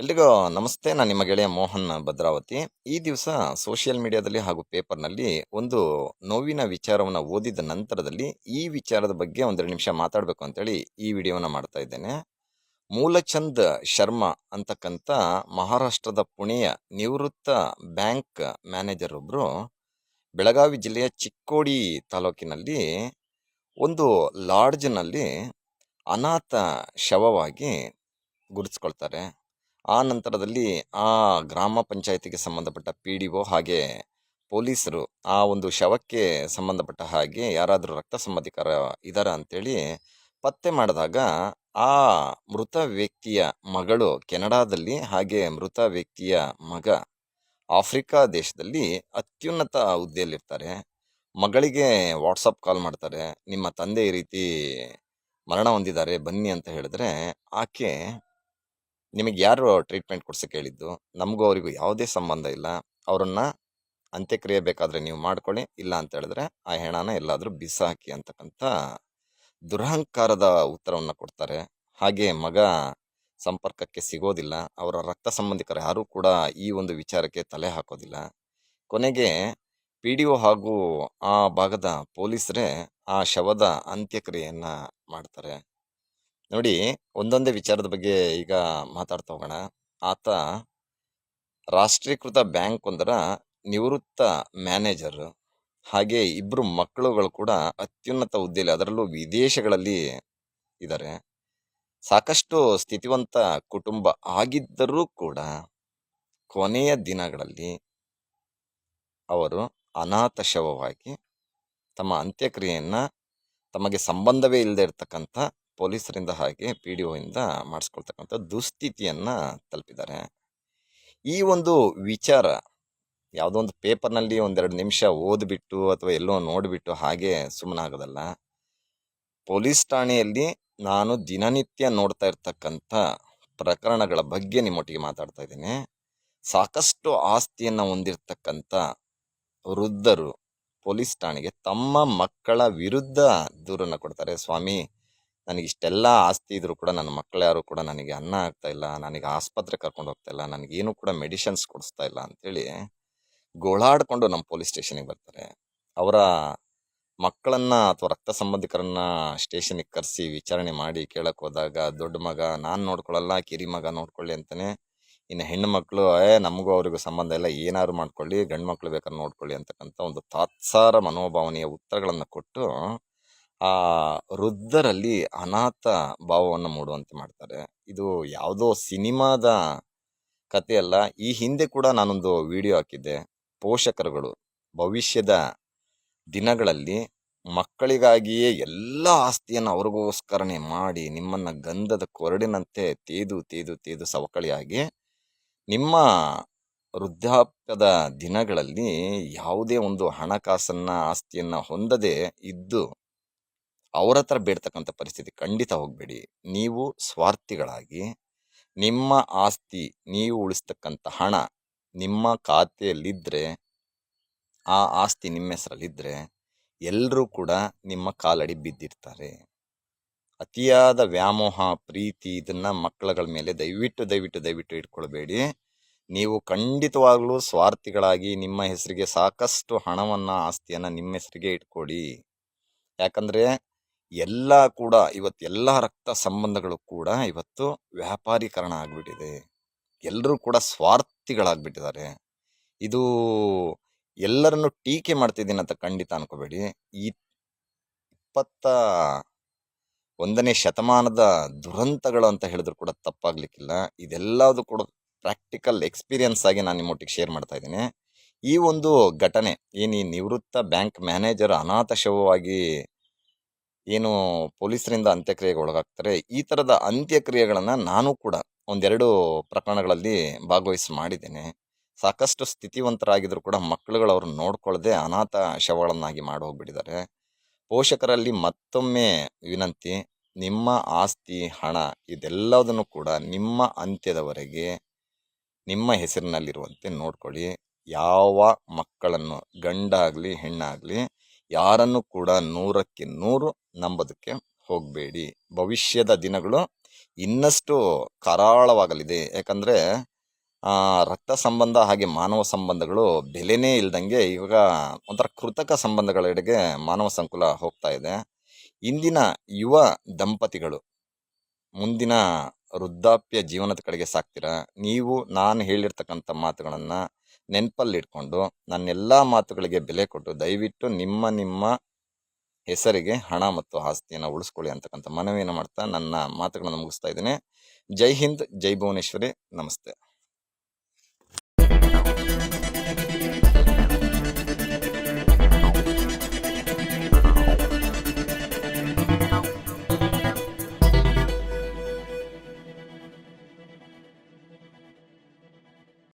ಎಲ್ರಿಗೂ ನಮಸ್ತೆ. ನಾನು ನಿಮ್ಮ ಗೆಳೆಯ ಮೋಹನ್ ಭದ್ರಾವತಿ. ಈ ದಿವಸ ಸೋಷಿಯಲ್ ಮೀಡಿಯಾದಲ್ಲಿ ಹಾಗೂ ಪೇಪರ್ನಲ್ಲಿ ಒಂದು ನೋವಿನ ವಿಚಾರವನ್ನು ಓದಿದ ನಂತರದಲ್ಲಿ ಈ ವಿಚಾರದ ಬಗ್ಗೆ ಒಂದೆರಡು ನಿಮಿಷ ಮಾತಾಡಬೇಕು ಅಂತೇಳಿ ಈ ವಿಡಿಯೋನ ಮಾಡ್ತಾ ಇದ್ದೇನೆ. ಮೂಲಚಂದ್ ಶರ್ಮಾ ಅಂತಕ್ಕಂಥ ಮಹಾರಾಷ್ಟ್ರದ ಪುಣೆಯ ನಿವೃತ್ತ ಬ್ಯಾಂಕ್ ಮ್ಯಾನೇಜರ್ ಒಬ್ಬರು ಬೆಳಗಾವಿ ಜಿಲ್ಲೆಯ ಚಿಕ್ಕೋಡಿ ತಾಲೂಕಿನಲ್ಲಿ ಒಂದು ಲಾಡ್ಜ್ನಲ್ಲಿ ಅನಾಥ ಶವವಾಗಿ ಗುರುತಿಸ್ಕೊಳ್ತಾರೆ. ಆ ನಂತರದಲ್ಲಿ ಆ ಗ್ರಾಮ ಪಂಚಾಯತಿಗೆ ಸಂಬಂಧಪಟ್ಟ ಪಿ ಡಿ ಒ ಹಾಗೆ ಪೊಲೀಸರು ಆ ಒಂದು ಶವಕ್ಕೆ ಸಂಬಂಧಪಟ್ಟ ಹಾಗೆ ಯಾರಾದರೂ ರಕ್ತ ಸಂಬಂಧಿಕರ ಇದ್ದಾರಾ ಅಂಥೇಳಿ ಪತ್ತೆ ಮಾಡಿದಾಗ ಆ ಮೃತ ವ್ಯಕ್ತಿಯ ಮಗಳು ಕೆನಡಾದಲ್ಲಿ ಹಾಗೆ ಮೃತ ವ್ಯಕ್ತಿಯ ಮಗ ಆಫ್ರಿಕಾ ದೇಶದಲ್ಲಿ ಅತ್ಯುನ್ನತ ಹುದ್ದೆಯಲ್ಲಿರ್ತಾರೆ. ಮಗಳಿಗೆ ವಾಟ್ಸಪ್ ಕಾಲ್ ಮಾಡ್ತಾರೆ. ನಿಮ್ಮ ತಂದೆ ಈ ರೀತಿ ಮರಣ ಹೊಂದಿದ್ದಾರೆ, ಬನ್ನಿ ಅಂತ ಹೇಳಿದ್ರೆ ಆಕೆ ನಿಮಗೆ ಯಾರು ಟ್ರೀಟ್ಮೆಂಟ್ ಕೊಡ್ಸಕ್ಕೆ ಹೇಳಿದ್ದು? ನಮಗೂ ಅವರಿಗೂ ಯಾವುದೇ ಸಂಬಂಧ ಇಲ್ಲ. ಅವರನ್ನು ಅಂತ್ಯಕ್ರಿಯೆ ಬೇಕಾದರೆ ನೀವು ಮಾಡ್ಕೊಳ್ಳಿ, ಇಲ್ಲ ಅಂತ ಹೇಳಿದ್ರೆ ಆ ಹೆಣನ ಎಲ್ಲಾದರೂ ಬಿಸಾಕಿ ಅಂತಕ್ಕಂಥ ದುರಹಂಕಾರದ ಉತ್ತರವನ್ನು ಕೊಡ್ತಾರೆ. ಹಾಗೆ ಮಗ ಸಂಪರ್ಕಕ್ಕೆ ಸಿಗೋದಿಲ್ಲ. ಅವರ ರಕ್ತ ಸಂಬಂಧಿಕರು ಯಾರೂ ಕೂಡ ಈ ಒಂದು ವಿಚಾರಕ್ಕೆ ತಲೆ ಹಾಕೋದಿಲ್ಲ. ಕೊನೆಗೆ ಪಿ ಡಿ ಒ ಹಾಗೂ ಆ ಭಾಗದ ಪೊಲೀಸರೇ ಆ ಶವದ ಅಂತ್ಯಕ್ರಿಯೆಯನ್ನು ಮಾಡ್ತಾರೆ. ನೋಡಿ ಒಂದೊಂದೇ ವಿಚಾರದ ಬಗ್ಗೆ ಈಗ ಮಾತಾಡ್ತಾ ಹೋಗೋಣ. ಆತ ರಾಷ್ಟ್ರೀಕೃತ ಬ್ಯಾಂಕ್ ಒಂದರ ನಿವೃತ್ತ ಮ್ಯಾನೇಜರ್. ಹಾಗೆ ಇಬ್ಬರು ಮಕ್ಕಳುಗಳು ಕೂಡ ಅತ್ಯುನ್ನತ ಹುದ್ದೆಯಲ್ಲಿ, ಅದರಲ್ಲೂ ವಿದೇಶಗಳಲ್ಲಿ ಇದ್ದಾರೆ. ಸಾಕಷ್ಟು ಸ್ಥಿತಿವಂತ ಕುಟುಂಬ ಆಗಿದ್ದರೂ ಕೂಡ ಕೊನೆಯ ದಿನಗಳಲ್ಲಿ ಅವರು ಅನಾಥ ಶವವಾಗಿ ತಮ್ಮ ಅಂತ್ಯಕ್ರಿಯೆಯನ್ನು ತಮಗೆ ಸಂಬಂಧವೇ ಇಲ್ಲದೆ ಇರತಕ್ಕಂಥ ಪೊಲೀಸರಿಂದ ಹಾಗೆ ಪಿ ಡಿ ಒಯಿಂದ ಮಾಡಿಸ್ಕೊಳ್ತಕ್ಕಂಥ ದುಸ್ಥಿತಿಯನ್ನು ತಲುಪಿದ್ದಾರೆ. ಈ ಒಂದು ವಿಚಾರ ಯಾವುದೋ ಒಂದು ಪೇಪರ್ನಲ್ಲಿ ಒಂದೆರಡು ನಿಮಿಷ ಓದ್ಬಿಟ್ಟು ಅಥವಾ ಎಲ್ಲೋ ನೋಡಿಬಿಟ್ಟು ಹಾಗೆ ಸುಮ್ಮನಾಗೋದಲ್ಲ ಪೊಲೀಸ್ ಠಾಣೆಯಲ್ಲಿ ನಾನು ದಿನನಿತ್ಯ ನೋಡ್ತಾ ಇರ್ತಕ್ಕಂಥ ಪ್ರಕರಣಗಳ ಬಗ್ಗೆ ನಿಮ್ಮೊಟ್ಟಿಗೆ ಮಾತಾಡ್ತಾ ಇದ್ದೀನಿ. ಸಾಕಷ್ಟು ಆಸ್ತಿಯನ್ನು ಹೊಂದಿರತಕ್ಕಂಥ ವೃದ್ಧರು ಪೊಲೀಸ್ ಠಾಣೆಗೆ ತಮ್ಮ ಮಕ್ಕಳ ವಿರುದ್ಧ ದೂರನ್ನು ಕೊಡ್ತಾರೆ. ಸ್ವಾಮಿ ನನಗೆ ಇಷ್ಟೆಲ್ಲ ಆಸ್ತಿ ಇದ್ರು ಕೂಡ ನನ್ನ ಮಕ್ಕಳು ಯಾರು ಕೂಡ ನನಗೆ ಅನ್ನ ಆಗ್ತಾ ಇಲ್ಲ, ನನಗೆ ಆಸ್ಪತ್ರೆ ಕರ್ಕೊಂಡು ಹೋಗ್ತಾ ಇಲ್ಲ ನನಗೇನು ಕೂಡ ಮೆಡಿಷನ್ಸ್ ಕೊಡಿಸ್ತಾ ಇಲ್ಲ ಅಂತೇಳಿ ಗೋಳಾಡಿಕೊಂಡು ನಮ್ಮ ಪೊಲೀಸ್ ಸ್ಟೇಷನಿಗೆ ಬರ್ತಾರೆ. ಅವರ ಮಕ್ಕಳನ್ನ ಅಥವಾ ರಕ್ತ ಸಂಬಂಧಿಕರನ್ನ ಸ್ಟೇಷನಿಗೆ ಕರೆಸಿ ವಿಚಾರಣೆ ಮಾಡಿ ಕೇಳಕ್ಕೆ ಹೋದಾಗ, ದೊಡ್ಡ ಮಗ, ನಾನು ನೋಡ್ಕೊಳ್ಳಲ್ಲ, ಕಿರಿ ಮಗ ನೋಡ್ಕೊಳ್ಳಿ ಅಂತಾನೆ, ಇನ್ನು ಹೆಣ್ಣು ಮಕ್ಕಳು ಏ, ನಮಗೂ ಅವ್ರಿಗೂ ಸಂಬಂಧ ಇಲ್ಲ, ಏನಾದ್ರು ಮಾಡ್ಕೊಳ್ಳಿ ಗಂಡು ಮಕ್ಕಳು ಬೇಕಾದ್ರೆ ನೋಡ್ಕೊಳ್ಳಿ ಅಂತಕ್ಕಂಥ ಒಂದು ತಾತ್ಸಾರ ಮನೋಭಾವನೆಯ ಉತ್ತರಗಳನ್ನು ಕೊಟ್ಟು ಆ ವೃದ್ಧರಲ್ಲಿ ಅನಾಥ ಭಾವವನ್ನು ಮೂಡುವಂತೆ ಮಾಡ್ತಾರೆ. ಇದು ಯಾವುದೋ ಸಿನಿಮಾದ ಕಥೆಯಲ್ಲ. ಈ ಹಿಂದೆ ಕೂಡ ನಾನೊಂದು ವಿಡಿಯೋ ಹಾಕಿದ್ದೆ. ಪೋಷಕರುಗಳು ಭವಿಷ್ಯದ ದಿನಗಳಲ್ಲಿ ಮಕ್ಕಳಿಗಾಗಿಯೇ ಎಲ್ಲ ಆಸ್ತಿಯನ್ನು ಅವ್ರಿಗೋಸ್ಕರನೇ ಮಾಡಿ ನಿಮ್ಮನ್ನು ಗಂಧದ ಕೊರಡಿನಂತೆ ತೇದು ತೇದು ತೇದು ಸವಕಳಿಯಾಗಿ ನಿಮ್ಮ ವೃದ್ಧಾಪ್ಯದ ದಿನಗಳಲ್ಲಿ ಯಾವುದೇ ಒಂದು ಹಣಕಾಸನ್ನ, ಆಸ್ತಿಯನ್ನು ಹೊಂದದೆ ಇದ್ದು ಅವ್ರ ಹತ್ರ ಬೇಡ್ತಕ್ಕಂಥ ಪರಿಸ್ಥಿತಿ ಖಂಡಿತ ಹೋಗಬೇಡಿ. ನೀವು ಸ್ವಾರ್ಥಿಗಳಾಗಿ, ನಿಮ್ಮ ಆಸ್ತಿ ನೀವು ಉಳಿಸ್ತಕ್ಕಂಥ ಹಣ ನಿಮ್ಮ ಖಾತೆಯಲ್ಲಿದ್ದರೆ ಆ ಆಸ್ತಿ ನಿಮ್ಮ ಹೆಸರಲ್ಲಿದ್ದರೆ ಎಲ್ಲರೂ ಕೂಡ ನಿಮ್ಮ ಕಾಲಡಿ ಬಿದ್ದಿರ್ತಾರೆ. ಅತಿಯಾದ ವ್ಯಾಮೋಹ, ಪ್ರೀತಿ ಇದನ್ನ ಮಕ್ಕಳುಗಳ ಮೇಲೆ ದಯವಿಟ್ಟು ದಯವಿಟ್ಟು ದಯವಿಟ್ಟು ಇಟ್ಕೊಳ್ಬೇಡಿ. ನೀವು ಖಂಡಿತವಾಗಲೂ ಸ್ವಾರ್ಥಿಗಳಾಗಿ ನಿಮ್ಮ ಹೆಸರಿಗೆ ಸಾಕಷ್ಟು ಹಣವನ್ನ, ಆಸ್ತಿಯನ್ನ ನಿಮ್ಮ ಹೆಸರಿಗೆ ಇಟ್ಕೊಡಿ. ಯಾಕಂದ್ರೆ ಎಲ್ಲ ಕೂಡ ಇವತ್ತು ಎಲ್ಲ ರಕ್ತ ಸಂಬಂಧಗಳು ಕೂಡ ಇವತ್ತು ವ್ಯಾಪಾರೀಕರಣ ಆಗಿಬಿಟ್ಟಿದೆ. ಎಲ್ಲರೂ ಕೂಡ ಸ್ವಾರ್ಥಿಗಳಾಗ್ಬಿಟ್ಟಿದ್ದಾರೆ. ಇದು ಎಲ್ಲರನ್ನು ಟೀಕೆ ಮಾಡ್ತಿದ್ದೀನಿ ಅಂತ ಖಂಡಿತ ಅನ್ಕೋಬೇಡಿ. ಈ ಇಪ್ಪತ್ತ ಒಂದನೇ ಶತಮಾನದ ದುರಂತಗಳು ಅಂತ ಹೇಳಿದ್ರು ಕೂಡ ತಪ್ಪಾಗ್ಲಿಕ್ಕಿಲ್ಲ. ಇದೆಲ್ಲದು ಕೂಡ ಪ್ರಾಕ್ಟಿಕಲ್ ಎಕ್ಸ್ಪೀರಿಯನ್ಸ್ ಆಗಿ ನಾನು ನಿಮ್ಮೊಟ್ಟಿಗೆ ಶೇರ್ ಮಾಡ್ತಾ ಇದ್ದೀನಿ. ಈ ಒಂದು ಘಟನೆ ಏನು ಈ ನಿವೃತ್ತ ಬ್ಯಾಂಕ್ ಮ್ಯಾನೇಜರ್ ಅನಾಥ ಶವವಾಗಿ ಏನು ಪೊಲೀಸರಿಂದ ಅಂತ್ಯಕ್ರಿಯೆಗೆ ಒಳಗಾಗ್ತಾರೆ, ಈ ಥರದ ಅಂತ್ಯಕ್ರಿಯೆಗಳನ್ನು ನಾನು ಕೂಡ ಒಂದೆರಡು ಪ್ರಕರಣಗಳಲ್ಲಿ ಭಾಗವಹಿಸಿ ಮಾಡಿದ್ದೇನೆ. ಸಾಕಷ್ಟು ಸ್ಥಿತಿವಂತರಾಗಿದ್ದರೂ ಕೂಡ ಮಕ್ಕಳುಗಳು ಅವ್ರನ್ನ ನೋಡ್ಕೊಳ್ಳದೆ ಅನಾಥ ಶವಗಳನ್ನಾಗಿ ಮಾಡಿ ಹೋಗ್ಬಿಟ್ಟಿದ್ದಾರೆ ಪೋಷಕರಲ್ಲಿ ಮತ್ತೊಮ್ಮೆ ವಿನಂತಿ, ನಿಮ್ಮ ಆಸ್ತಿ, ಹಣ ಇದೆಲ್ಲದನ್ನು ಕೂಡ ನಿಮ್ಮ ಅಂತ್ಯದವರೆಗೆ, ನಿಮ್ಮ ಹೆಸರಿನಲ್ಲಿರುವಂತೆ ನೋಡ್ಕೊಳ್ಳಿ. ಯಾವ ಮಕ್ಕಳನ್ನು ಗಂಡಾಗಲಿ, ಹೆಣ್ಣಾಗಲಿ ಯಾರನ್ನು ಕೂಡ ನೂರಕ್ಕೆ ನೂರು ನಂಬೋದಕ್ಕೆ ಹೋಗಬೇಡಿ. ಭವಿಷ್ಯದ ದಿನಗಳು ಇನ್ನಷ್ಟು ಕರಾಳವಾಗಲಿದೆ. ಯಾಕಂದರೆ ರಕ್ತ ಸಂಬಂಧ ಹಾಗೆ ಮಾನವ ಸಂಬಂಧಗಳು ಬೆಲೆನೇ ಇಲ್ದಂಗೆ ಇವಾಗ ಒಂಥರ ಕೃತಕ ಸಂಬಂಧಗಳೆಡೆಗೆ ಮಾನವ ಸಂಕುಲ ಹೋಗ್ತಾ ಇದೆ. ಇಂದಿನ ಯುವ ದಂಪತಿಗಳು, ಮುಂದಿನ ವೃದ್ಧಾಪ್ಯ ಜೀವನದ ಕಡೆಗೆ ಸಾಕ್ತೀರಾ? ನೀವು, ನಾನು ಹೇಳಿರ್ತಕ್ಕಂಥ ಮಾತುಗಳನ್ನ ನೆನಪಲ್ಲಿಟ್ಕೊಂಡು ನನ್ನೆಲ್ಲ ಮಾತುಗಳಿಗೆ ಬೆಲೆ ಕೊಟ್ಟು ದಯವಿಟ್ಟು ನಿಮ್ಮ ನಿಮ್ಮ ಹೆಸರಿಗೆ ಹಣ ಮತ್ತು ಆಸ್ತಿಯನ್ನು ಉಳಿಸ್ಕೊಳ್ಳಿ ಅಂತಕ್ಕಂಥ ಮನವಿಯನ್ನು ಮಾಡ್ತಾ ನನ್ನ ಮಾತುಗಳನ್ನು ಮುಗಿಸ್ತಾ ಇದ್ದೀನಿ. ಜೈ ಹಿಂದ್, ಜೈ ಭುವನೇಶ್ವರಿ. ನಮಸ್ತೆ.